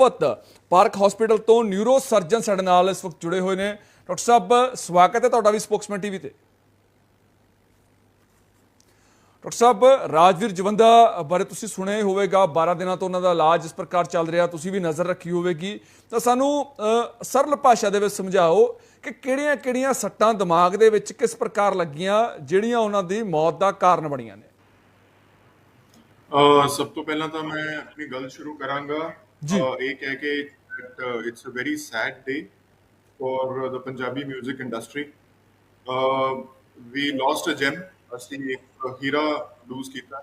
ਮੁਫਤ Park hospital ਤੋਂ neuro surgeon ਸਾਡੇ ਨਾਲ ਇਸ ਵਕਤ ਜੁੜੇ ਹੋਏ ਨੇ। ਡਾਕਟਰ ਸਾਹਿਬ, ਸਵਾਗਤ ਹੈ ਤੁਹਾਡਾ ਵੀ ਸਪੋਕਸਮੈਨ ਟੀਵੀ ਤੇ। ਡਾਕਟਰ ਸਾਹਿਬ, ਰਾਜਵੀਰ ਜਵੰਦਾ ਬਾਰੇ ਤੁਸੀਂ ਸੁਣਿਆ ਹੋਵੇਗਾ 12 ਦਿਨਾਂ ਤੋਂ ਉਹਨਾਂ ਦਾ ਇਲਾਜ ਇਸ ਪ੍ਰਕਾਰ ਚੱਲ ਰਿਹਾ, ਤੁਸੀਂ ਵੀ ਨਜ਼ਰ ਰੱਖੀ ਹੋਵੇਗੀ। ਤਾਂ ਸਾਨੂੰ ਸਰਲ ਭਾਸ਼ਾ ਦੇ ਵਿੱਚ ਸਮਝਾਓ ਕਿ ਕਿਹੜੀਆਂ-ਕਿਹੜੀਆਂ ਸੱਟਾਂ ਦਿਮਾਗ ਦੇ ਵਿੱਚ ਕਿਸ ਪ੍ਰਕਾਰ ਲੱਗੀਆਂ, ਜਿਹੜੀਆਂ ਉਹਨਾਂ ਦੀ ਮੌਤ ਦਾ ਕਾਰਨ ਬਣੀਆਂ ਨੇ? ਸਭ ਤੋਂ ਪਹਿਲਾਂ ਤਾਂ ਮੈਂ ਆਪਣੀ ਗੱਲ ਸ਼ੁਰੂ ਕਰਾਂਗਾ। ये कह के it's a very sad day for the Punjabi music industry we lost a gem ਅਸੀਂ ਇੱਕ ਹੀਰਾ ਲੂਜ਼ ਕੀਤਾ।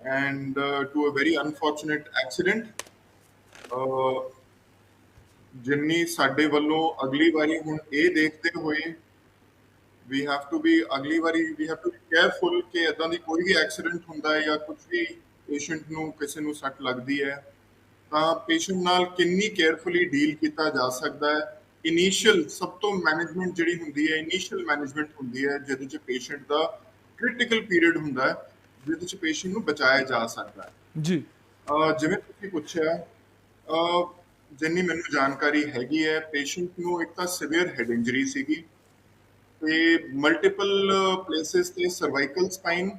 And to a very unfortunate accident ਜਿੰਨੀ ਸਾਡੇ ਵੱਲੋਂ ਅਗਲੀ ਵਾਰੀ ਹੁਣ ਇਹ ਦੇਖਦੇ ਹੋਏ ਵੀ ਹੈਵ ਟੂ ਬੀ ਅਗਲੀ ਵਾਰੀ we have to be careful ਕਿ ਇਦਾਂ ਦੀ ਕੋਈ ਵੀ ਐਕਸੀਡੈਂਟ ਹੁੰਦਾ ਹੈ ਜਾਂ ਕੁਝ ਵੀ ਪੇਸ਼ੈਂਟ ਨੂੰ ਕਿਸੇ ਨੂੰ ਸੱਟ ਲੱਗਦੀ ਹੈ। ਤਾਂ ਪੇਸ਼ੈਂਟ ਨਾਲ ਕਿੰਨੀ ਕੇਅਰਫੁਲੀ ਡੀਲ ਕੀਤਾ ਜਾ ਸਕਦਾ ਹੈ? ਇਨੀਸ਼ੀਅਲ ਸਭ ਤੋਂ ਮੈਨੇਜਮੈਂਟ ਜਿਹੜੀ ਹੁੰਦੀ ਹੈ ਇਨੀਸ਼ੀਅਲ ਮੈਨੇਜਮੈਂਟ ਹੁੰਦੀ ਹੈ ਜਿਹਦੇ ਚ ਪੇਸ਼ੈਂਟ ਦਾ ਕ੍ਰਿਟੀਕਲ ਪੀਰੀਅਡ ਹੁੰਦਾ ਹੈ ਜਿਹਦੇ ਚ ਪੇਸ਼ੈਂਟ ਨੂੰ ਬਚਾਇਆ ਜਾ ਸਕਦਾ ਹੈ। ਜੀ। ਜਿਵੇਂ ਤੁਸੀਂ ਪੁੱਛਿਆ ਜਿੰਨੀ ਮੈਨੂੰ ਜਾਣਕਾਰੀ ਹੈਗੀ ਹੈ ਪੇਸ਼ੈਂਟ ਨੂੰ ਇੱਕ ਤਾਂ ਸਿਵੀਅਰ ਹੈਡ ਇੰਜਰੀ ਸੀਗੀ ਤੇ ਮਲਟੀਪਲ ਪਲੇਸਿਸ ਤੇ cervical spine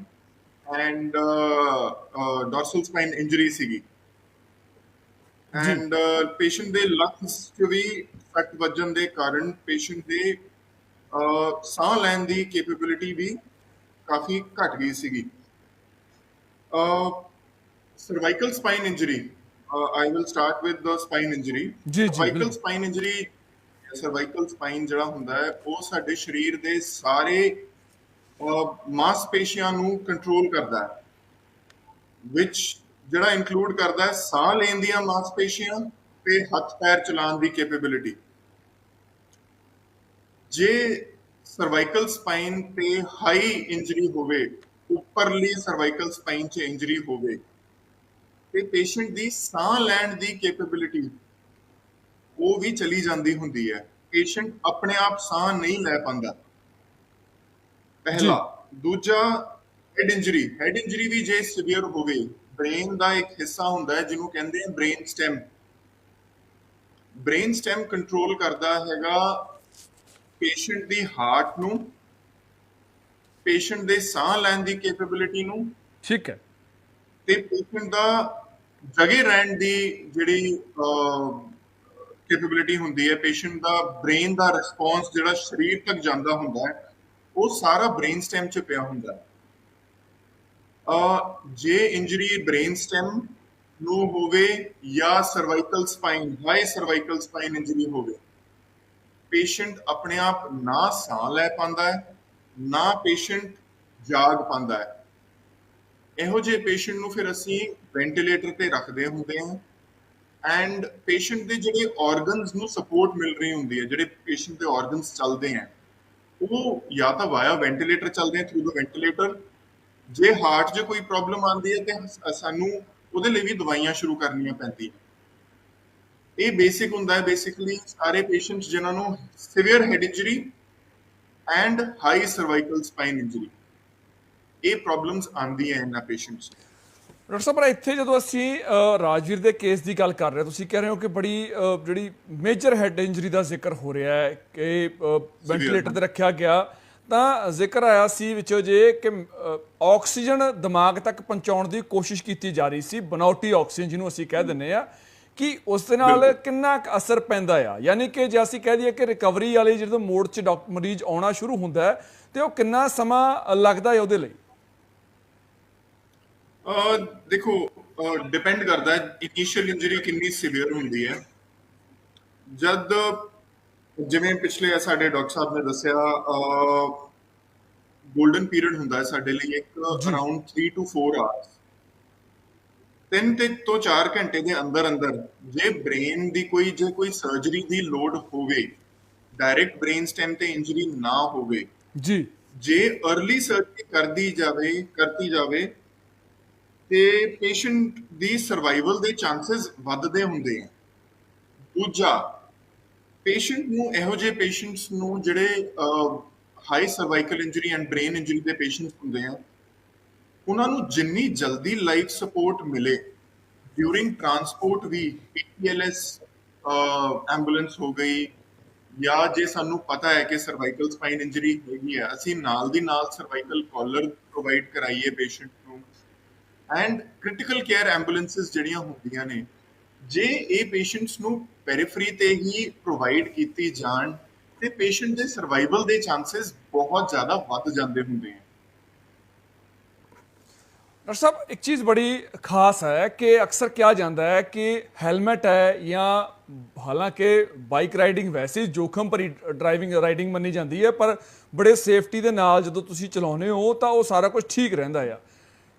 and dorsal spine injury ਸੀਗੀ। ਐਂਡ ਪੇਸ਼ੈਂਟ ਦੇ ਲੰਗਸ 'ਚ ਵੀ ਸੱਟ ਵੱਜਣ ਦੇ ਕਾਰਨ ਪੇਸ਼ੈਂਟ ਦੇ ਸਾਹ ਲੈਣ ਦੀ ਕੈਪੇਬਿਲਿਟੀ ਵੀ ਕਾਫੀ ਘਟ ਗਈ ਸੀਗੀ uh, i will start with the spine injury ਜੀ, ਜੀ, cervical ਬਿਲਕੁਲ। spine injury cervical spine ਜਿਹੜਾ ਹੁੰਦਾ ਹੈ ਉਹ ਸਾਡੇ ਸਰੀਰ ਦੇ ਸਾਰੇ ਮਾਸਪੇਸ਼ੀਆਂ ਨੂੰ ਕੰਟਰੋਲ ਕਰਦਾ ਹੈ which ਜਿਹੜਾ ਇਨਕਲੂਡ ਕਰਦਾ ਹੈ ਸਾਹ ਲੈਣ ਦੀਆਂ ਮਾਸਪੇਸ਼ੀਆਂ ਤੇ ਹੱਥ ਪੈਰ ਚਲਾਉਣ ਦੀ ਕੈਪੇਬਿਲਿਟੀ ਜੇ ਸਰਵਾਈਕਲ ਸਪਾਈਨ ਤੇ ਹਾਈ ਇੰਜਰੀ ਹੋਵੇ ਉੱਪਰਲੀ ਸਰਵਾਈਕਲ ਸਪਾਈਨ 'ਚ ਇੰਜਰੀ ਹੋਵੇ ਤੇ ਪੇਸ਼ੈਂਟ ਦੀ ਸਾਹ ਲੈਣ ਦੀ ਕੈਪੇਬਿਲਿਟੀ ਉਹ ਵੀ ਚਲੀ ਜਾਂਦੀ ਹੁੰਦੀ ਹੈ। ਪੇਸ਼ੈਂਟ ਆਪਣੇ ਆਪ ਸਾਹ ਨਹੀਂ ਲੈ ਪਾਉਂਦਾ। ਪਹਿਲਾ। ਦੂਜਾ ਹੈਡ ਇੰਜਰੀ ਹੈਡ ਇੰਜਰੀ ਵੀ ਜੇ ਸਿਵੀਅਰ ਹੋਵੇ ਬ੍ਰੇਨ ਦਾ ਇੱਕ ਹਿੱਸਾ ਹੁੰਦਾ ਹੈ ਜਿਹਨੂੰ ਕਹਿੰਦੇ ਆ brain stem brain stem control ਕਰਦਾ ਹੈਗਾ ਪੇਸ਼ੈਂਟ ਦੀ ਹਾਰਟ ਨੂੰ ਪੇਸ਼ੈਂਟ ਦੇ ਸਾਹ ਲੈਣ ਦੀ ਕੈਪੇਬਿਲਿਟੀ ਨੂੰ ਠੀਕ ਹੈ। ਤੇ ਪੇਸ਼ੈਂਟ ਦਾ ਜਗੇ ਰਹਿਣ ਦੀ ਜਿਹੜੀ ਕੈਪੇਬਿਲਿਟੀ ਹੁੰਦੀ ਹੈ ਪੇਸ਼ੈਂਟ ਦਾ ਬ੍ਰੇਨ ਦਾ ਰਿਸਪੌਂਸ ਜਿਹੜਾ ਸਰੀਰ ਤੱਕ ਜਾਂਦਾ ਹੁੰਦਾ ਹੈ ਉਹ ਸਾਰਾ ਬ੍ਰੇਨ ਸਟੈਮ 'ਚ ਪਿਆ ਹੁੰਦਾ ਹੈ। ਜੇ ਇੰਜਰੀ ਬ੍ਰੇਨ ਸਟੈਮ ਨੂੰ ਹੋਵੇ ਜਾਂ cervical spine, high cervical spine injury ਹੋਵੇ, ਪੇਸ਼ੈਂਟ ਆਪਣੇ ਆਪ ਨਾ ਸਾਹ ਲੈ ਪਾਉਂਦਾ ਹੈ, ਨਾ ਪੇਸ਼ੈਂਟ ਜਾਗ ਪਾਉਂਦਾ ਹੈ। ਇਹੋ ਜਿਹੇ ਪੇਸ਼ੈਂਟ ਨੂੰ ਫਿਰ ਅਸੀਂ ਵੈਂਟੀਲੇਟਰ ਤੇ ਰੱਖਦੇ ਹੁੰਦੇ ਹਾਂ ਐਂਡ ਪੇਸ਼ੈਂਟ ਦੇ ਜਿਹੜੇ ਆਰਗਨਸ ਨੂੰ ਸਪੋਰਟ ਮਿਲ ਰਹੀ ਹੁੰਦੀ ਹੈ, ਜਿਹੜੇ ਪੇਸ਼ੈਂਟ ਦੇ ਆਰਗਨਸ ਚੱਲਦੇ ਆ ਉਹ ਜਾਂ ਤਾਂ ਵਾਇਆ ਵੈਂਟੀਲੇਟਰ ਚੱਲਦੇ ਆ ਥਰੂ ਦਾ ਵੈਂਟੀਲੇਟਰ ਜੇ ਹਾਰਟ 'ਚ ਕੋਈ ਪ੍ਰੋਬਲਮ ਆਉਂਦੀ ਹੈ ਤੇ ਸਾਨੂੰ ਉਹਦੇ ਲਈ ਵੀ ਦਵਾਈਆਂ ਸ਼ੁਰੂ ਕਰਨੀਆਂ ਪੈਂਦੀਆਂ। ਇਹ ਬੇਸਿਕ ਹੁੰਦਾ ਹੈ ਬੇਸਿਕਲੀ ਸਾਰੇ ਪੇਸ਼ੈਂਟਸ ਜਿਨ੍ਹਾਂ ਨੂੰ severe head injury and high cervical spine injury ਇਹ ਪ੍ਰੋਬਲਮਸ ਆਉਂਦੀਆਂ ਇਹਨਾਂ ਪੇਸ਼ੈਂਟਸ ਡਾਕਟਰ ਸਾਹਿਬ ਪਰ ਇੱਥੇ ਜਦੋਂ ਅਸੀਂ ਰਾਜਵੀਰ ਦੇ ਕੇਸ ਦੀ ਗੱਲ ਕਰ ਰਹੇ ਹਾਂ ਤੁਸੀਂ ਕਹਿ ਰਹੇ ਹੋ ਕਿ ਬੜੀ ਜਿਹੜੀ ਮੇਜਰ ਹੈਡ ਇੰਜਰੀ ਦਾ ਜ਼ਿਕਰ ਹੋ ਰਿਹਾ ਹੈ ਕਿ ਵੈਂਟੀਲੇਟਰ ਤੇ ਰੱਖਿਆ ਗਿਆ। ਤਾਂ ਜ਼ਿਕਰ ਆਇਆ ਸੀ ਵਿੱਚੋਂ ਜੇ ਕਿ ਅ, ਆਕਸੀਜਨ ਦਿਮਾਗ ਤੱਕ ਪਹੁੰਚਾਉਣ ਦੀ ਕੋਸ਼ਿਸ਼ ਕੀਤੀ ਜਾ ਰਹੀ ਸੀ ਬਨਾਉਟੀ ਆਕਸੀਜਨ ਜਿਹਨੂੰ ਅਸੀਂ ਕਹਿ ਦਿੰਨੇ ਆ ਕਿ ਉਸ ਦੇ ਨਾਲ ਕਿੰਨਾ ਕੁ ਅਸਰ ਪੈਂਦਾ ਆ? ਯਾਨੀ ਕਿ ਜੇ ਅਸੀਂ ਕਹਿ ਦਈਏ ਕਿ ਰਿਕਵਰੀ ਵਾਲੀ ਜਦੋਂ ਮੋਡ 'ਚ ਮਰੀਜ਼ ਆਉਣਾ ਸ਼ੁਰੂ ਹੁੰਦਾ ਹੈ ਤੇ ਉਹ ਕਿੰਨਾ ਸਮਾਂ ਲੱਗਦਾ ਹੈ ਉਹਦੇ ਲਈ? ਅਹ ਦੇਖੋ ਡਿਪੈਂਡ ਕਰਦਾ ਹੈ ਇਨੀਸ਼ੀਅਲ ਇੰਜਰੀ ਕਿੰਨੀ ਸਿਵੀਅਰ ਹੁੰਦੀ ਹੈ। ਜਦ ਜਿਵੇਂ ਪਿਛਲੇ ਸਾਡੇ ਡਾਕਟਰ ਸਾਹਿਬ ਨੇ ਦੱਸਿਆ 골ਡਨ ਪੀਰੀਅਡ ਹੁੰਦਾ ਹੈ ਸਾਡੇ ਲਈ ਇੱਕ ਅਰਾਊਂਡ 3 ਟੂ 4 ਆਵਰਸ 3 ਤੇ ਤੋਂ 4 ਘੰਟੇ ਦੇ ਅੰਦਰ ਅੰਦਰ ਜੇ ਬ੍ਰੇਨ ਦੀ ਕੋਈ ਜੇ ਕੋਈ ਸਰਜਰੀ ਦੀ ਲੋਡ ਹੋਵੇ ਡਾਇਰੈਕਟ ਬ੍ਰੇਨ ਸਟੈਮ ਤੇ ਇੰਜਰੀ ਨਾ ਹੋਵੇ ਜੀ। ਜੇ अर्ਲੀ ਸਰਜਰੀ ਕਰਦੀ ਜਾਵੇ ਕਰਤੀ ਜਾਵੇ ਤੇ ਪੇਸ਼ੈਂਟ ਦੀ ਸਰਵਾਈਵਲ ਦੇ ਚਾਂਸਸ ਵੱਧਦੇ ਹੁੰਦੇ ਆ। ਦੂਜਾ ਪੇਸ਼ੈਂਟ ਨੂੰ ਇਹੋ ਜਿਹੇ ਪੇਸ਼ੈਂਟਸ ਨੂੰ ਜਿਹੜੇ high cervical injury and brain injury ਦੇ ਪੇਸ਼ੈਂਟਸ ਹੁੰਦੇ ਆ। ਉਹਨਾਂ ਨੂੰ ਜਿੰਨੀ ਜਲਦੀ ਲਾਈਫ ਸਪੋਰਟ ਮਿਲੇ ਡਿਊਰਿੰਗ ਟਰਾਂਸਪੋਰਟ ਵੀ ਏਪੀਐਲਐਸ ਐਂਬੂਲੈਂਸ ਹੋ ਗਈ, ਜਾਂ ਜੇ ਸਾਨੂੰ ਪਤਾ ਹੈ ਕਿ ਸਰਵਾਈਕਲ ਸਪਾਈਨ ਇੰਜਰੀ ਹੈਗੀ ਹੈ ਅਸੀਂ ਨਾਲ ਦੀ ਨਾਲ ਸਰਵਾਈਕਲ ਕਾਲਰ ਪ੍ਰੋਵਾਈਡ ਕਰਾਈਏ ਪੇਸ਼ੈਂਟ ਨੂੰ। ਐਂਡ ਕ੍ਰਿਟੀਕਲ ਕੇਅਰ ਐਂਬੂਲੈਂਸਸ ਜਿਹੜੀਆਂ ਹੁੰਦੀਆਂ ਨੇ, ਜੇ ਇਹ ਪੇਸ਼ੈਂਟਸ ਨੂੰ ਪੈਰੀਫਰੀ ਤੇ ਹੀ ਪ੍ਰੋਵਾਈਡ ਕੀਤੀ ਜਾਣ ਤੇ ਪੇਸ਼ੈਂਟ ਦੇ ਸਰਵਾਈਵਲ ਦੇ ਚਾਂਸਸ ਬਹੁਤ ਜ਼ਿਆਦਾ ਵੱਧ ਜਾਂਦੇ ਹੁੰਦੇ ਹਨ ਡਾਕਟਰ ਸਾਹਿਬ, ਇੱਕ ਚੀਜ਼ ਬੜੀ ਖਾਸ ਹੈ ਕਿ ਅਕਸਰ ਕਿਹਾ ਜਾਂਦਾ ਹੈ ਕਿ ਹੈਲਮਟ ਹੈ ਜਾਂ ਹਾਲਾਂਕਿ ਬਾਈਕ ਰਾਈਡਿੰਗ ਵੈਸੇ ਜੋਖਮ ਭਰੀ ਡਰਾਈਵਿੰਗ, ਰਾਈਡਿੰਗ ਮੰਨੀ ਜਾਂਦੀ ਹੈ, ਪਰ ਬੜੇ ਸੇਫਟੀ ਦੇ ਨਾਲ ਜਦੋਂ ਤੁਸੀਂ ਚਲਾਉਂਦੇ ਹੋ ਤਾਂ ਉਹ ਸਾਰਾ ਕੁਝ ਠੀਕ ਰਹਿੰਦਾ ਆ।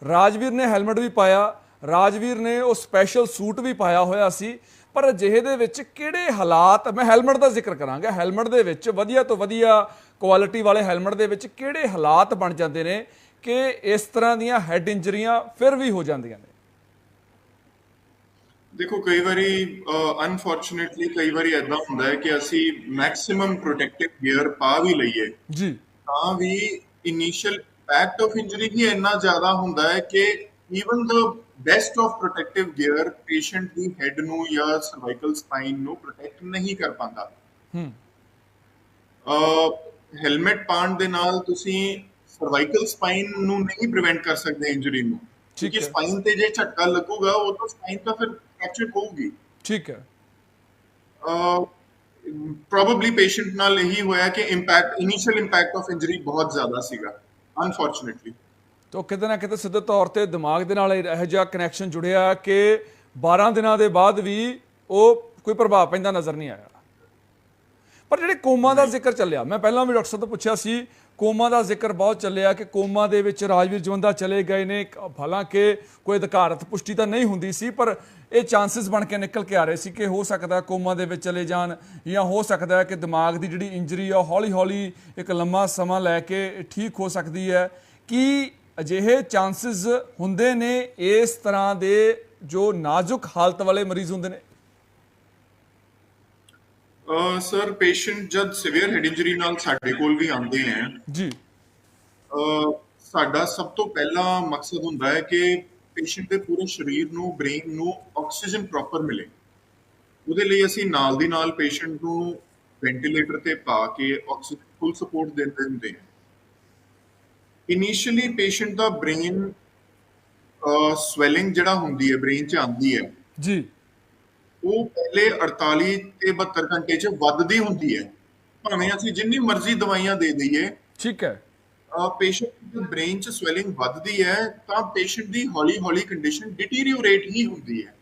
ਰਾਜਵੀਰ ਨੇ ਹੈਲਮਟ ਵੀ ਪਾਇਆ, ਰਾਜਵੀਰ ਨੇ ਉਹ ਸਪੈਸ਼ਲ ਸੂਟ ਵੀ ਪਾਇਆ ਹੋਇਆ ਸੀ। ਪਰ ਅਜਿਹੇ ਦੇ ਵਿੱਚ ਕਿਹੜੇ ਹਾਲਾਤ ਮੈਂ ਹੈਲਮਟ ਦਾ ਜ਼ਿਕਰ ਕਰਾਂਗਾ ਹੈਲਮਟ ਦੇ ਵਿੱਚ ਵਧੀਆ ਤੋਂ ਵਧੀਆ ਕੁਆਲਿਟੀ ਵਾਲੇ ਹੈਲਮਟ ਦੇ ਵਿੱਚ ਕਿਹੜੇ ਹਾਲਾਤ ਬਣ ਜਾਂਦੇ ਨੇ ਕਿ ਇਸ ਤਰ੍ਹਾਂ ਦੀਆਂ ਹੈਡ ਇੰਜਰੀਆਂ ਫਿਰ ਵੀ ਹੋ ਜਾਂਦੀਆਂ ਨੇ? ਦੇਖੋ ਕਈ ਵਾਰੀ ਅਨਫੋਰਚੂਨੇਟਲੀ ਕਈ ਵਾਰੀ ਐਦਾਂ ਹੁੰਦਾ ਹੈ ਕਿ ਅਸੀਂ ਮੈਕਸਿਮਮ ਪ੍ਰੋਟੈਕਟਿਵ ਗੇਅਰ ਪਾ ਵੀ ਲਈਏ ਜੀ। ਤਾਂ ਵੀ ਇਨੀਸ਼ੀਅਲ ਇੰਪੈਕਟ ਆਫ ਇੰਜਰੀ ਹੀ ਇੰਨਾ ਜ਼ਿਆਦਾ ਹੁੰਦਾ ਹੈ ਕਿ even the best of protective gear patient the head ਨੂੰ ਜਾਂ ਸਰਵਾਈਕਲ ਸਪਾਈਨ ਨੂੰ ਪ੍ਰੋਟੈਕਟ ਨਹੀਂ ਕਰ ਪਾਉਂਦਾ। ਹੂੰ। ਹੈਲਮਟ ਪਾਉਣ ਦੇ ਨਾਲ ਤੁਸੀਂ ਸਰਵਾਈਕਲ ਸਪਾਈਨ ਨੂੰ ਨਹੀਂ ਪ੍ਰੀਵੈਂਟ ਕਰ ਸਕਦੇ ਇੰਜਰੀ ਨੂੰ। ਠੀਕ ਕਿਉਂਕਿ ਹੈ। ਸਪਾਈਨ ਤੇ ਜੇ ਝਟਕਾ ਲੱਗੂਗਾ ਉਹ ਤਾਂ ਸਪਾਈਨ ਤਾਂ ਫਿਰ ਫ੍ਰੈਕਚਰ ਹੋਊਗੀ ਠੀਕ ਹੈ। ਪ੍ਰੋਬਬਲੀ ਪੇਸ਼ੈਂਟ ਨਾਲ ਇਹੀ ਹੋਇਆ ਕਿ impact initial impact of injury ਬਹੁਤ ਜ਼ਿਆਦਾ ਸੀਗਾ ਅਨਫੋਰਚੂਨੇਟਲੀ ਤਾਂ ਕਿਤੇ ਨਾ ਕਿਤੇ ਸਿੱਧੇ ਤੌਰ ਤੇ ਦਿਮਾਗ ਦੇ ਨਾਲ ਇਹੋ ਜਿਹਾ ਕਨੈਕਸ਼ਨ ਜੁੜਿਆ ਕਿ 12 ਦਿਨਾਂ ਦੇ ਬਾਅਦ ਵੀ ਉਹ ਕੋਈ ਪ੍ਰਭਾਵ ਪੈਂਦਾ ਨਜ਼ਰ ਨਹੀਂ ਆਇਆ। ਪਰ ਜਿਹੜੇ ਕੋਮਾ ਦਾ ਜ਼ਿਕਰ ਚੱਲਿਆ, ਮੈਂ ਪਹਿਲਾਂ ਵੀ ਡਾਕਟਰ ਸਾਹਿਬ ਤੋਂ ਪੁੱਛਿਆ ਸੀ, ਕੋਮਾ ਦਾ ਜ਼ਿਕਰ ਬਹੁਤ ਚੱਲਿਆ ਕਿ ਕੋਮਾ ਦੇ ਵਿੱਚ ਰਾਜਵੀਰ ਜਵੰਦਾ ਚਲੇ ਗਏ ਨੇ, ਹਾਲਾਂਕਿ ਕੋਈ ਅਧਿਕਾਰਤ ਪੁਸ਼ਟੀ ਤਾਂ ਨਹੀਂ ਹੁੰਦੀ ਸੀ, ਪਰ ਇਹ ਚਾਂਸਸ ਬਣ ਕੇ ਨਿਕਲ ਕੇ ਆ ਰਹੇ ਸੀ ਕਿ ਹੋ ਸਕਦਾ ਕੋਮਾ ਦੇ ਵਿੱਚ ਚਲੇ ਜਾਣ ਜਾਂ ਹੋ ਸਕਦਾ ਕਿ ਦਿਮਾਗ ਦੀ ਜਿਹੜੀ ਇੰਜਰੀ ਆ ਹੌਲੀ ਹੌਲੀ ਇੱਕ ਲੰਮਾ ਸਮਾਂ ਲੈ ਕੇ ਠੀਕ ਹੋ ਸਕਦੀ ਹੈ। ਕੀ ਅਜਿਹੇ ਚਾਂਸਸ ਹੁੰਦੇ ਨੇ ਇਸ ਤਰ੍ਹਾਂ ਦੇ ਜੋ ਨਾਜ਼ੁਕ ਹਾਲਤ ਵਾਲੇ ਮਰੀਜ਼ ਹੁੰਦੇ ਨੇ। ਸਰ ਪੇਸ਼ੈਂਟ ਜਦ ਸਿਵੀਅਰ ਹੈਡ ਇੰਜਰੀ ਨਾਲ ਸਾਡੇ ਕੋਲ ਵੀ ਆਉਂਦੇ ਹੈ ਜੀ। ਸਾਡਾ ਸਭ ਤੋਂ ਪਹਿਲਾ ਮਕਸਦ ਹੁੰਦਾ ਹੈ ਕਿ ਪੇਸ਼ੈਂਟ ਦੇ ਪੂਰੇ ਸਰੀਰ ਨੂੰ ਬ੍ਰੇਨ ਨੂੰ ਆਕਸੀਜਨ ਪ੍ਰੋਪਰ ਮਿਲੇ। ਉਹਦੇ ਲਈ ਅਸੀਂ ਨਾਲ ਦੀ ਨਾਲ ਪੇਸ਼ੈਂਟ ਨੂੰ ਵੈਂਟੀਲੇਟਰ ਤੇ ਪਾ ਕੇ ਆਕਸੀਜਨ ਫੁੱਲ ਸਪੋਰਟ ਦਿੰਦੇ ਹੁੰਦੇ ਹਾਂ। ਇਨੀਸ਼ੀਅਲੀ ਪੇਸ਼ੈਂਟ ਦਾ ਬ੍ਰੇਨ ਸਵੈਲਿੰਗ ਜਿਹੜਾ ਹੁੰਦੀ ਹੈ ਬ੍ਰੇਨ 'ਚ ਆਉਂਦੀ ਹੈ। ਜੀ। ਉਹ ਪਹਿਲੇ 48 ਤੇ 72 ਘੰਟੇ 'ਚ ਵੱਧਦੀ ਹੁੰਦੀ ਹੈ। ਭਾਵੇਂ ਅਸੀਂ ਜਿੰਨੀ ਮਰਜ਼ੀ ਦਵਾਈਆਂ ਦੇ ਦਈਏ ਠੀਕ ਹੈ। ਪੇਸ਼ੈਂਟ ਦੇ ਬ੍ਰੇਨ 'ਚ ਸਵੈਲਿੰਗ ਵੱਧਦੀ ਹੈ ਤਾਂ ਪੇਸ਼ੈਂਟ ਦੀ ਹੌਲੀ-ਹੌਲੀ ਕੰਡੀਸ਼ਨ ਡਿਟੀਰੀਓਰੇਟ ਹੀ ਹੁੰਦੀ ਹੈ।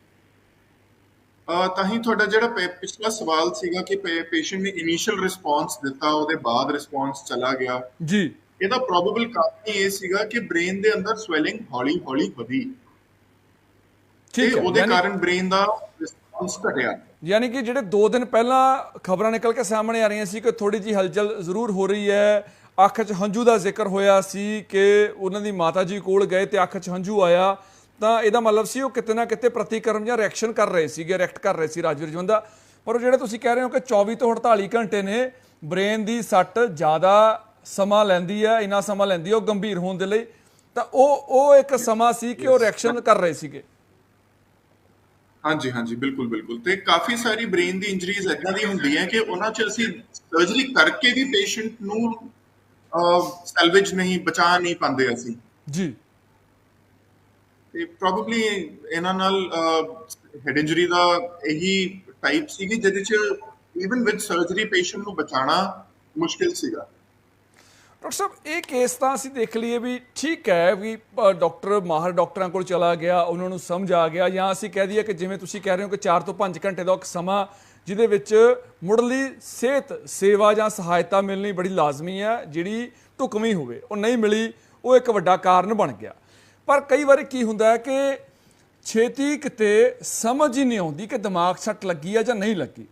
ਤਾਂ ਹੀ ਤੁਹਾਡਾ ਜਿਹੜਾ ਪਿਛਲਾ ਸਵਾਲ ਸੀਗਾ ਕਿ ਪੇਸ਼ੈਂਟ ਨੇ ਇਨੀਸ਼ੀਅਲ ਰਿਸਪੌਂਸ ਦਿੱਤਾ ਉਹਦੇ ਬਾਅਦ ਰਿਸਪੌਂਸ ਚਲਾ ਗਿਆ। ਜੀ। ਇਹਦਾ ਪ੍ਰੋਬੇਬਲ ਕਾਰਨ ਇਹ ਸੀਗਾ ਕਿ ਬ੍ਰੇਨ ਦੇ ਅੰਦਰ ਸਵੈਲਿੰਗ ਹੌਲੀ-ਹੌਲੀ ਵਧੀ। ਠੀਕ ਹੈ ਉਹਦੇ ਕਾਰਨ ਬ੍ਰੇਨ ਦਾ ਰਿਸਪੌਂਸ ਘਟਿਆ। ਯਾਨੀ ਕਿ ਜਿਹੜੇ 2 ਦਿਨ ਪਹਿਲਾਂ ਖਬਰਾਂ ਨਿਕਲ ਕੇ ਸਾਹਮਣੇ ਆ ਰਹੀਆਂ ਸੀ ਕਿ ਥੋੜੀ ਜੀ ਹਲਚਲ ਜ਼ਰੂਰ ਹੋ ਰਹੀ ਹੈ। ਅੱਖ 'ਚ ਹੰਝੂ ਦਾ ਜ਼ਿਕਰ ਹੋਇਆ ਸੀ ਕਿ ਉਹਨਾਂ ਦੀ ਮਾਤਾ ਜੀ ਕੋਲ ਗਏ ਤੇ ਅੱਖ 'ਚ ਹੰਝੂ ਆਇਆ। ਤਾਂ ਇਹਦਾ ਮਤਲਬ ਸੀ ਉਹ ਕਿਤੇ ਨਾ ਕਿਤੇ ਪ੍ਰਤੀਕਰਮ ਜਾਂ ਰਿਐਕਸ਼ਨ ਕਰ ਰਹੇ ਸੀਗੇ ਰਿਐਕਟ ਕਰ ਰਹੇ ਸੀ ਰਾਜਵੀਰ ਜਵੰਦਾ ਪਰ ਉਹ ਜਿਹੜੇ ਤੁਸੀਂ ਕਹਿ ਰਹੇ ਹੋ ਕਿ 24 ਤੋਂ 48 ਘੰਟੇ ਨੇ ਬ੍ਰੇਨ ਦੀ ਸੱਟ ਜ਼ਿਆਦਾ ਸਮਾਂ ਲੈਂਦੀ ਹੈ ਇੰਨਾ ਸਮਾਂ ਲੈਂਦੀ ਹੈ ਉਹ ਗੰਭੀਰ ਹੋਣ ਦੇ ਲਈ। ਤਾਂ ਉਹ ਉਹ ਇੱਕ ਸਮਾਂ ਸੀ ਕਿ ਉਹ ਰਿਐਕਸ਼ਨ ਕਰ ਰਹੇ ਸੀਗੇ। ਹਾਂਜੀ ਹਾਂਜੀ ਬਿਲਕੁਲ ਬਿਲਕੁਲ। ਤੇ ਕਾਫੀ ਸਾਰੀ ਬ੍ਰੇਨ ਦੀ ਇੰਜਰੀਜ਼ ਇਦਾਂ ਦੀ ਹੁੰਦੀ ਹੈ ਕਿ ਉਹਨਾਂ 'ਚ ਅਸੀਂ ਸਰਜਰੀ ਕਰਕੇ ਵੀ ਪੇਸ਼ੈਂਟ ਨੂੰ ਸੈਲਵੇਜ ਨਹੀਂ ਬਚਾ ਨਹੀਂ ਪਾਉਂਦੇ ਅਸੀਂ। ਜੀ। ਤੇ ਪ੍ਰੋਬਬਲੀ ਇਹਨਾਂ ਨਾਲ ਹੈਡ ਇੰਜਰੀ ਦਾ ਇਹੀ ਟਾਈਪ ਸੀਗੀ ਜਿਹਦੇ 'ਚ ਇਵਨ ਵਿਦ ਸਰਜਰੀ ਪੇਸ਼ੈਂਟ ਨੂੰ ਬਚਾਉਣਾ ਮੁਸ਼ਕਿਲ ਸੀਗਾ। ਡਾਕਟਰ ਸਾਹਿਬ ਇਹ ਕੇਸ ਤਾਂ ਅਸੀਂ ਦੇਖ ਲਈਏ ਵੀ ਠੀਕ ਹੈ ਵੀ ਅ, ਡਾਕਟਰ ਮਾਹਰ ਡਾਕਟਰਾਂ ਕੋਲ ਚਲਾ ਗਿਆ ਉਹਨਾਂ ਨੂੰ ਸਮਝ ਆ ਗਿਆ ਜਾਂ ਅਸੀਂ ਕਹਿ ਦਈਏ ਕਿ ਜਿਵੇਂ ਤੁਸੀਂ ਕਹਿ ਰਹੇ ਹੋ ਕਿ 4 ਤੋਂ 5 ਘੰਟੇ ਦਾ ਇੱਕ ਸਮਾਂ ਜਿਹਦੇ ਵਿੱਚ ਮੁੱਢਲੀ ਸਿਹਤ ਸੇਵਾ ਜਾਂ ਸਹਾਇਤਾ ਮਿਲਣੀ ਬੜੀ ਲਾਜ਼ਮੀ ਹੈ ਜਿਹੜੀ ਢੁਕਵੀਂ ਹੋਵੇ ਉਹ ਨਹੀਂ ਮਿਲੀ ਉਹ ਇੱਕ ਵੱਡਾ ਕਾਰਨ ਬਣ ਗਿਆ। ਪਰ ਕਈ ਵਾਰੀ ਕੀ ਹੁੰਦਾ ਹੈ ਕਿ ਛੇਤੀ ਕਿਤੇ ਸਮਝ ਹੀ ਨਹੀਂ ਆਉਂਦੀ ਕਿ ਦਿਮਾਗ ਸੱਟ ਲੱਗੀ ਹੈ ਜਾਂ ਨਹੀਂ ਲੱਗੀ।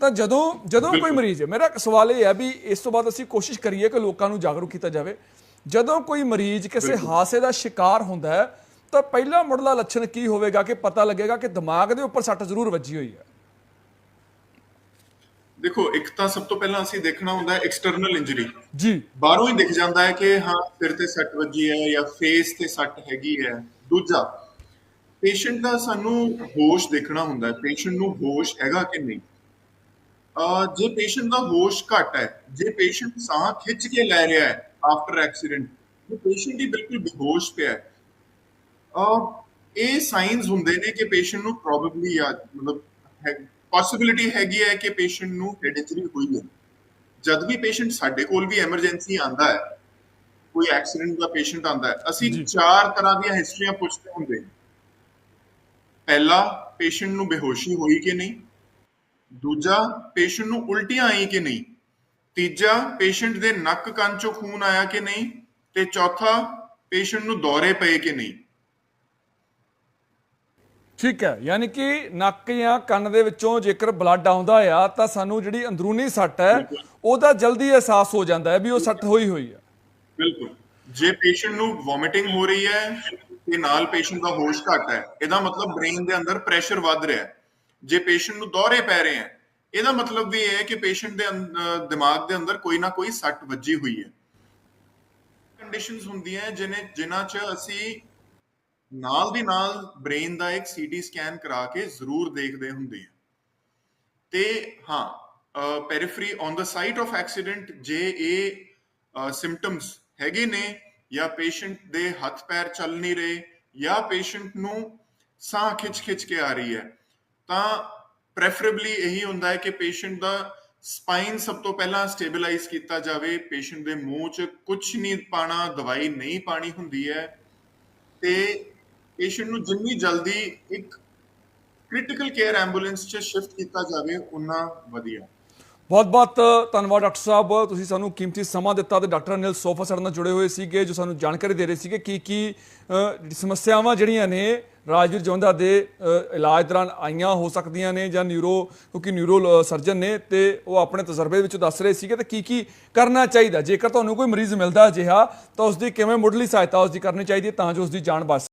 ਤਾਂ ਜਦੋਂ ਜਦੋਂ ਕੋਈ ਮਰੀਜ਼ ਮੇਰਾ ਸਵਾਲ ਇਹ ਹੈ ਵੀ ਇਸ ਤੋਂ ਬਾਅਦ ਅਸੀਂ ਕੋਸ਼ਿਸ਼ ਕਰੀਏ ਕਿ ਲੋਕਾਂ ਨੂੰ ਜਾਗਰੂਕ ਕੀਤਾ ਜਾਵੇ। ਜਦੋਂ ਕੋਈ ਮਰੀਜ਼ ਕਿਸੇ ਹਾਦਸੇ ਦਾ ਸ਼ਿਕਾਰ ਹੁੰਦਾ ਹੈ ਤਾਂ ਪਹਿਲਾ ਮੁੱਢਲਾ ਲੱਛਣ ਕੀ ਹੋਵੇਗਾ ਕਿ ਪਤਾ ਲੱਗੇਗਾ ਕਿ ਦਿਮਾਗ ਦੇ ਉੱਪਰ ਸੱਟ ਜ਼ਰੂਰ ਵੱਜੀ ਹੋਈ ਹੈ? ਦੇਖੋ ਇੱਕ ਤਾਂ ਸਭ ਤੋਂ ਪਹਿਲਾਂ ਅਸੀਂ ਦੇਖਣਾ ਹੁੰਦਾ ਹੈ ਐਕਸਟਰਨਲ ਇੰਜਰੀ ਜੀ। ਬਾਹਰੋਂ ਹੀ ਦਿਖ ਜਾਂਦਾ ਹੈ ਕਿ ਹਾਂ ਸਿਰ ਤੇ ਸੱਟ ਵੱਜੀ ਹੈ ਜਾਂ ਫੇਸ ਤੇ ਸੱਟ ਹੈਗੀ ਹੈ। ਦੂਜਾ ਪੇਸ਼ੈਂਟ ਦਾ ਸਾਨੂੰ ਹੋਸ਼ ਦੇਖਣਾ ਹੁੰਦਾ ਹੈ। ਪੇਸ਼ੈਂਟ ਨੂੰ ਹੋਸ਼ ਹੈਗਾ ਕਿ ਨਹੀਂ? ਜੇ ਪੇਸ਼ੈਂਟ ਦਾ ਹੋਸ਼ ਘੱਟ ਹੈ ਜੇ ਪੇਸ਼ੈਂਟ ਸਾਹ ਖਿੱਚ ਕੇ ਲੈ ਰਿਹਾ ਹੈ ਆਫਟਰ ਐਕਸੀਡੈਂਟ ਉਹ ਪੇਸ਼ੈਂਟ ਹੀ ਬਿਲਕੁਲ ਬੇਹੋਸ਼ ਪਿਆ ਹੈ ਅਹ ਇਹ ਸਾਈਨਸ ਹੁੰਦੇ ਨੇ ਕਿ ਪੇਸ਼ੈਂਟ ਨੂੰ ਪ੍ਰੋਬਬਲੀ ਆ ਮਤਲਬ ਪੋਸਿਬਿਲਿਟੀ ਹੈਗੀ ਹੈ ਕਿ ਪੇਸ਼ੈਂਟ ਨੂੰ ਹੈਡ ਇੰਜਰੀ ਹੋਈ ਹੈ। ਜਦ ਵੀ ਪੇਸ਼ੈਂਟ ਸਾਡੇ ਕੋਲ ਵੀ ਐਮਰਜੈਂਸੀ ਆਂਦਾ ਹੈ ਕੋਈ ਐਕਸੀਡੈਂਟ ਦਾ ਪੇਸ਼ੈਂਟ ਆਂਦਾ ਹੈ ਅਸੀਂ ਜੀ। ਚਾਰ ਤਰ੍ਹਾਂ ਦੀਆਂ ਹਿਸਟਰੀਆਂ ਪੁੱਛਦੇ ਹੁੰਦੇ ਪਹਿਲਾ ਪੇਸ਼ੈਂਟ ਨੂੰ ਬੇਹੋਸ਼ੀ ਹੋਈ ਕਿ ਨਹੀਂ? ਦੂਜਾ ਪੇਸ਼ੈਂਟ ਨੂੰ ਉਲਟੀਆਂ ਆਈ ਕਿ ਨਹੀਂ? ਤੀਜਾ ਪੇਸ਼ੈਂਟ ਦੇ ਨੱਕ ਕੰਨ ਚੋਂ ਖੂਨ ਆਇਆ ਕਿ ਨਹੀਂ? ਤੇ ਚੌਥਾ ਪੇਸ਼ੈਂਟ ਨੂੰ ਦੌਰੇ ਪਏ ਕਿ ਨਹੀਂ? ਠੀਕ ਹੈ ਯਾਨੀ ਕਿ ਨੱਕ ਜਾਂ ਕੰਨ ਦੇ ਵਿੱਚੋਂ ਜੇਕਰ ਬਲੱਡ ਆਉਂਦਾ ਆ ਤਾਂ ਸਾਨੂੰ ਜਿਹੜੀ ਅੰਦਰੂਨੀ ਸੱਟ ਹੈ ਉਹਦਾ ਜਲਦੀ ਅਹਿਸਾਸ ਹੋ ਜਾਂਦਾ ਹੈ ਵੀ ਉਹ ਸੱਟ ਹੋਈ ਹੋਈ ਹੈ। ਬਿਲਕੁਲ। ਜੇ ਪੇਸ਼ੈਂਟ ਨੂੰ ਵੋਮਿਟਿੰਗ ਹੋ ਰਹੀ ਹੈ ਤੇ ਨਾਲ ਪੇਸ਼ੈਂਟ ਦਾ ਹੋਸ਼ ਘੱਟ ਹੈ ਇਹਦਾ ਮਤਲਬ ਬ੍ਰੇਨ ਦੇ ਅੰਦਰ ਪ੍ਰੈਸ਼ਰ ਵੱਧ ਰਿਹਾ ਹੈ। ਜੇ ਪੇਸ਼ੈਂਟ ਨੂੰ ਦੌਰੇ ਪੈ ਰਹੇ ਹੈ, ਇਹਦਾ ਮਤਲਬ ਵੀ ਇਹ ਹੈ ਕਿ ਪੇਸ਼ੈਂਟ ਦੇ ਅੰਦ- ਦਿਮਾਗ ਦੇ ਅੰਦਰ ਕੋਈ ਨਾ ਕੋਈ ਸੱਟ ਵੱਜੀ ਹੋਈ ਹੈ। ਕੰਡੀਸ਼ਨਸ ਹੁੰਦੀਆਂ ਜਿਨੇ ਜਿਨ੍ਹਾਂ 'ਚ ਅਸੀਂ ਨਾਲ ਦੀ ਨਾਲ ਬ੍ਰੇਨ ਦਾ ਇੱਕ ਸੀਟੀ ਸਕੈਨ ਕਰਾ ਕੇ ਜ਼ਰੂਰ ਦੇਖਦੇ ਹੁੰਦੇ ਹਾਂ। ਤੇ ਹਾਂ periphery on the site of accident ਜੇ ਇਹ ਸਿੰਪਟਮਸ ਹੈਗੇ ਨੇ ਜਾਂ ਪੇਸ਼ੈਂਟ ਦੇ ਹੱਥ ਪੈਰ ਚੱਲ ਨਹੀਂ ਰਹੇ ਜਾਂ ਪੇਸ਼ੈਂਟ ਨੂੰ ਸਾਹ ਖਿੱਚ ਖਿੱਚ ਕੇ ਆ ਰਹੀ ਹੈ ਤਾਂ ਪ੍ਰੈਫਰੇਬਲੀ ਇਹੀ ਹੁੰਦਾ ਹੈ ਕਿ ਪੇਸ਼ੈਂਟ ਦਾ ਸਪਾਈਨ ਸਭ ਤੋਂ ਪਹਿਲਾਂ ਸਟੇਬਲਾਈਜ਼ ਕੀਤਾ ਜਾਵੇ ਪੇਸ਼ੈਂਟ ਦੇ ਮੂੰਹ 'ਚ ਕੁਝ ਨਹੀਂ ਪਾਣਾ, ਦਵਾਈ ਨਹੀਂ ਪਾਣੀ ਹੁੰਦੀ ਹੈ, ਤੇ ਪੇਸ਼ੈਂਟ ਨੂੰ ਜਿੰਨੀ ਜਲਦੀ ਇੱਕ ਕ੍ਰਿਟੀਕਲ ਕੇਅਰ ਐਂਬੂਲੈਂਸ 'ਚ ਸ਼ਿਫਟ ਕੀਤਾ ਜਾਵੇ ਉਨਾ ਵਧੀਆ। ਬਹੁਤ ਬਹੁਤ ਧੰਨਵਾਦ, ਡਾਕਟਰ ਸਾਹਿਬ। ਤੁਸੀਂ ਸਾਨੂੰ ਕੀਮਤੀ ਸਮਾਂ ਦਿੱਤਾ ਤੇ ਡਾਕਟਰ ਅਨਿਲ ਸੋਫਾ ਸਾਡੇ ਨਾਲ ਜੁੜੇ ਹੋਏ ਸੀਗੇ, ਜੋ ਸਾਨੂੰ ਜਾਣਕਾਰੀ ਦੇ ਰਹੇ ਸੀਗੇ ਕੀ ਕੀ ਸਮੱਸਿਆਵਾਂ ਜਿਹੜੀਆਂ ਨੇ ਰਾਜਵੀਰ ਜੋਂਦਾ ਦੇ ਇਲਾਜ ਦੌਰਾਨ ਆਈਆਂ ਹੋ ਸਕਦੀਆਂ ਨੇ ਜਾਂ ਨਿਊਰੋ ਕਿਉਂਕਿ ਨਿਊਰੋ ਸਰਜਨ ਨੇ ਤੇ ਉਹ ਆਪਣੇ ਤਜਰਬੇ ਵਿੱਚੋਂ ਦੱਸ ਰਹੇ ਸੀਗੇ ਤੇ ਕੀ ਕੀ ਕਰਨਾ ਚਾਹੀਦਾ। ਜੇਕਰ ਤੁਹਾਨੂੰ ਕੋਈ ਮਰੀਜ਼ ਮਿਲਦਾ ਅਜਿਹਾ, ਤਾਂ ਉਸ ਦੀ ਕਿਵੇਂ ਮੁੱਢਲੀ ਸਹਾਇਤਾ ਉਸ ਦੀ ਕਰਨੀ ਚਾਹੀਦੀ ਹੈ ਤਾਂ ਜੋ ਉਸ ਦੀ ਜਾਨ ਬਚ